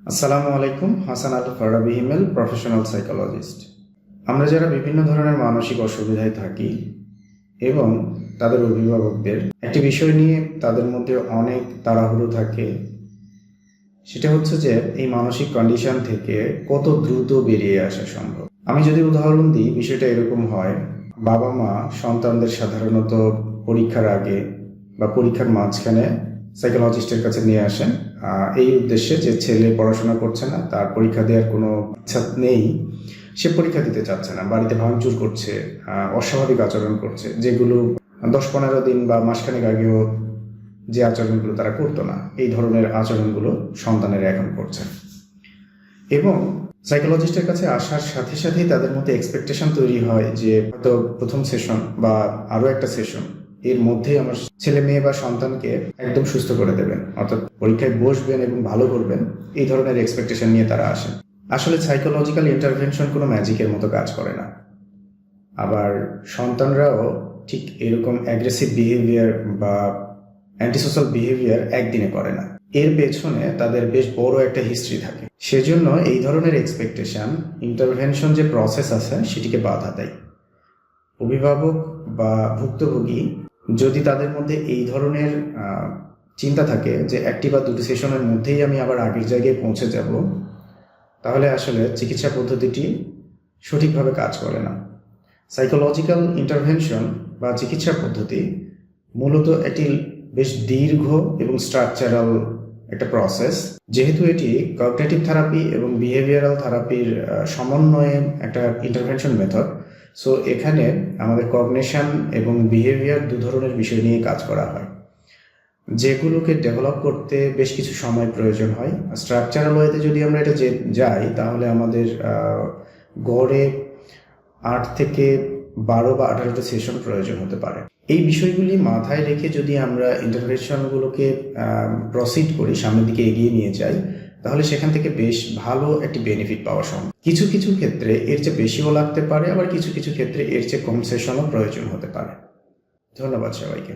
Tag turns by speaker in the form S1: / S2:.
S1: আসসালামু আলাইকুম, Hasan Al Farabi Himel professional psychologist আমরা যারা বিভিন্ন ধরনের মানসিক অসুবিধায় থাকি এবং তাদের অভিভাবকদের, একটি বিষয় নিয়ে তাদের মধ্যে অনেক তাড়াহুড়ো থাকে। সেটা হচ্ছে যে, এই মানসিক কন্ডিশন থেকে কত দ্রুত বেরিয়ে আসা সম্ভব। আমি যদি উদাহরণ দিই, বিষয়টা এরকম হয় বাবা মা সন্তানদের সাধারণত পরীক্ষার আগে বা পরীক্ষার মাঝখানে সাইকোলজিস্টের কাছে নিয়ে আসেন। এই উদ্দেশ্যে যে ছেলে পড়াশোনা করছে না, তার পরীক্ষা দেওয়ার কোনো ইচ্ছা নেই, সে পরীক্ষা দিতে চাচ্ছে না, বাড়িতে ভাঙচুর করছে অস্বাভাবিক আচরণ করছে, যেগুলো দশ পনেরো দিন বা মাসখানেক আগেও যে আচরণগুলো তারা করতো না, এই ধরনের আচরণগুলো সন্তানের এখন করছে। এবং সাইকোলজিস্টের কাছে আসার সাথে সাথেই তাদের মধ্যে এক্সপেকটেশন তৈরি হয় যে হয়তো প্রথম সেশন বা আরও একটা সেশন এর মধ্যেই আমার ছেলে মেয়ে বা সন্তানকে একদম সুস্থ করে দেবেন। অর্থাৎ পরীক্ষায় বসবেন এবং ভালো করবেন, এই ধরনের এক্সপেকটেশন নিয়ে তারা আসেন। আসলে সাইকোলজিক্যাল ইন্টারভেনশন কোনো ম্যাজিকের মতো কাজ করে না। আবার সন্তানরাও ঠিক এরকম অ্যাগ্রেসিভ বিহেভিয়ার বা অ্যান্টিসোশ্যাল বিহেভিয়ার একদিনে করে না। এর পেছনে তাদের বেশ বড় একটা হিস্ট্রি থাকে। সেজন্য এই ধরনের এক্সপেকটেশন ইন্টারভেনশন যে প্রসেস আছে, সেটিকে বাধা দেয়। অভিভাবক বা ভুক্তভোগী যদি তাদের মধ্যে এই ধরনের চিন্তা থাকে যে একটি বা দুটি সেশনের মধ্যেই আমি আবার আগের জায়গায় পৌঁছে যাব, তাহলে আসলে চিকিৎসা পদ্ধতিটি সঠিকভাবে কাজ করে না। সাইকোলজিক্যাল ইন্টারভেনশন বা চিকিৎসা পদ্ধতি মূলত একটি বেশ দীর্ঘ এবং স্ট্রাকচারাল একটা প্রসেস যেহেতু এটি কগনেটিভ থেরাপি এবং বিহেভিয়ারাল থেরাপির সমন্বয়ে একটা ইন্টারভেনশন মেথড সো এখানে আমাদের কগনেশন এবং বিহেভিয়ার দু ধরনের বিষয় নিয়ে কাজ করা হয়। যেগুলোকে ডেভেলপ করতে বেশ কিছু সময় প্রয়োজন হয়। স্ট্রাকচারাল ওয়েতে যদি আমরা এটা যে- যাই, তাহলে আমাদের গড়ে আট থেকে বারো বা আঠারোটা সেশন প্রয়োজন হতে পারে। এই বিষয়গুলি মাথায় রেখে যদি আমরা ইন্টারভেনশনগুলোকে প্রসিড করি, সামনের দিকে এগিয়ে নিয়ে যাই তাহলে সেখান থেকে বেশ ভালো একটি বেনিফিট পাওয়া সম্ভব। কিছু কিছু ক্ষেত্রে এর চেয়ে বেশিও লাগতে পারে, আবার কিছু কিছু ক্ষেত্রে এর চেয়ে কম সেশনও প্রয়োজন হতে পারে। ধন্যবাদ সবাইকে।